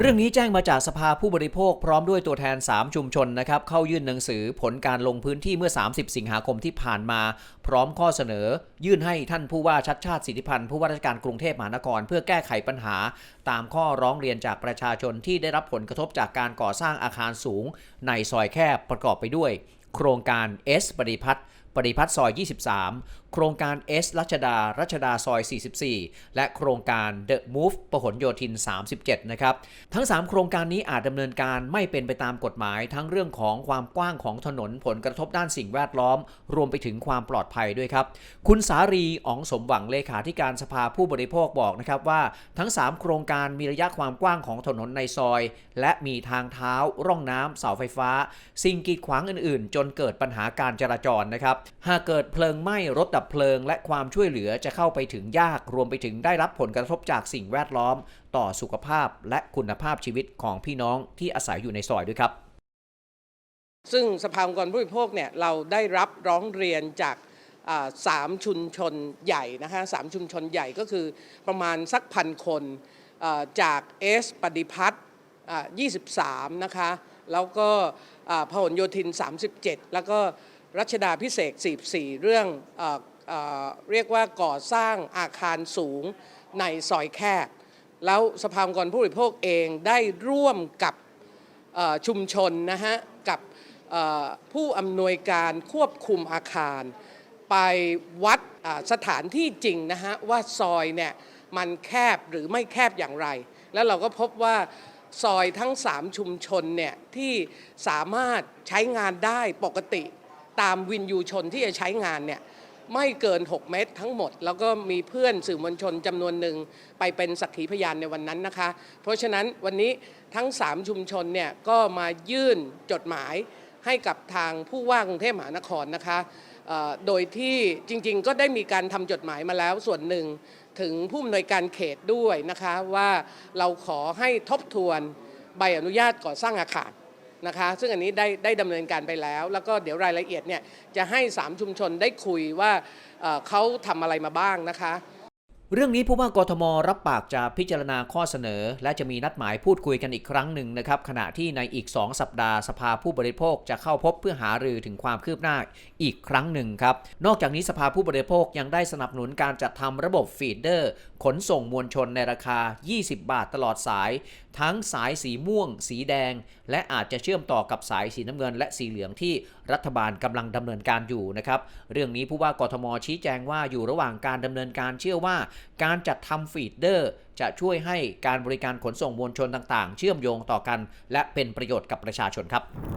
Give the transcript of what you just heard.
เรื่องนี้แจ้งมาจากสภาผู้บริโภคพร้อมด้วยตัวแทน 3 ชุมชนนะครับ เข้ายื่นหนังสือผลการลงพื้นที่เมื่อ 30 สิงหาคมที่ผ่านมา พร้อมข้อเสนอ ยื่นให้ท่านผู้ว่าชัดชาติสิทธิพันธ์ผู้ว่าราชการกรุงเทพมหานคร เพื่อแก้ไขปัญหา ตามข้อร้องเรียนจากประชาชนที่ได้รับผลกระทบจากการก่อสร้างอาคารสูง ในซอยแคบประกอบไปด้วย โครงการ S ปฏิพัฒน์ ปฏิพัฒน์ซอย 23 โครงการ S รัชดา รัชดาซอย 44 และโครงการ The Move พหลโยธิน 37 นะครับ ทั้ง 3 โครงการนี้อาจดำเนินการไม่เป็นไปตามกฎหมาย ทั้งเรื่องของความกว้างของถนนผลกระทบด้านสิ่งแวดล้อม รวมไปถึงความปลอดภัยด้วยครับ คุณสารีอ๋องสมหวังเลขาธิการสภาผู้บริโภคบอกนะครับว่าทั้ง 3 โครงการมีระยะความกว้างของถนนในซอย และมีทางเท้า ร่องน้ำเสาไฟฟ้า สิ่งกีดขวางอื่น ๆ จนเกิดปัญหาการจราจรนะครับหากเกิดเพลิงไหม้รถดับเพลิง และความช่วยเหลือจะเข้าไปถึงยากรวมไปถึงได้รับผลกระทบจากสิ่งแวดล้อม ต่อสุขภาพและคุณภาพชีวิตของพี่น้องที่อาศัยอยู่ในซอยด้วยครับ ซึ่งสภาองค์กรผู้บริโภคเนี่ยเราได้รับร้องเรียนจากสามชุมชนใหญ่นะคะสามชุมชนใหญ่ก็คือประมาณสักพันคนจากเอสปฏิพัฒน์23 นะคะ แล้วก็พหลโยธิน 37 แล้วก็ รัชดาพิเศษ44 เรื่องอาอ่าเรียกว่าก่อสร้างอาคารสูงในซอยแคบ แล้วสภาองค์กรผู้บริโภคเองได้ร่วมกับชุมชนนะฮะกับผู้อำนวยการควบคุมอาคาร ไปวัดสถานที่จริงนะฮะว่าซอยเนี่ยมันแคบหรือไม่แคบอย่างไร แล้วเราก็พบว่าซอยทั้ง 3 ชุมชนเนี่ยที่สามารถใช้งานได้ปกติ ตามวินยูชนที่จะใช้งานเนี่ยไม่เกิน 6 เมตรทั้งหมด แล้วก็มีเพื่อนสื่อมวลชนจำนวนหนึ่งไปเป็นสักขีพยานในวันนั้นนะคะ เพราะฉะนั้นวันนี้ทั้ง 3 ชุมชนเนี่ยก็มายื่นจดหมายให้กับทางผู้ว่ากรุงเทพมหานครนะคะโดยที่จริงๆ ก็ได้มีการทำจดหมายมาแล้วส่วนหนึ่งถึงผู้อำนวยการเขตด้วยนะคะว่าเราขอให้ทบทวนใบอนุญาตก่อสร้างอาคาร นะคะ ซึ่งอันนี้ได้ได้ดำเนินการไปแล้ว แล้วก็เดี๋ยวรายละเอียดเนี่ยจะให้ 3 ชุมชนได้คุยว่าเอ่อเขาทำอะไรมาบ้างนะคะ เรื่องนี้ผู้ว่ากทมรับปากจะพิจารณาข้อเสนอ และจะมีนัดหมายพูดคุยกันอีกครั้งหนึ่งนะครับขณะที่ในอีก 2 สัปดาห์สภาผู้บริโภคจะเข้าพบเพื่อหารือถึงความคืบหน้าอีกครั้งหนึ่งครับนอกจากนี้สภาผู้บริโภคยังได้สนับสนุนการจัดทำระบบฟีดเดอร์ ขนส่งมวลชนในราคา 20 บาทตลอดสาย ทั้งสายสีม่วง สีแดง และอาจจะเชื่อมต่อกับสายสีน้ำเงิน และสีเหลืองที่รัฐบาลกำลังดำเนินการอยู่นะครับเรื่องนี้ผู้ว่ากทมชี้แจงว่าอยู่ระหว่างการดำเนินการเชื่อว่าการจัดทำฟีดเดอร์จะช่วยให้การบริการขนส่งมวลชนต่างๆ เชื่อมโยงต่อกัน และเป็นประโยชน์กับประชาชนครับ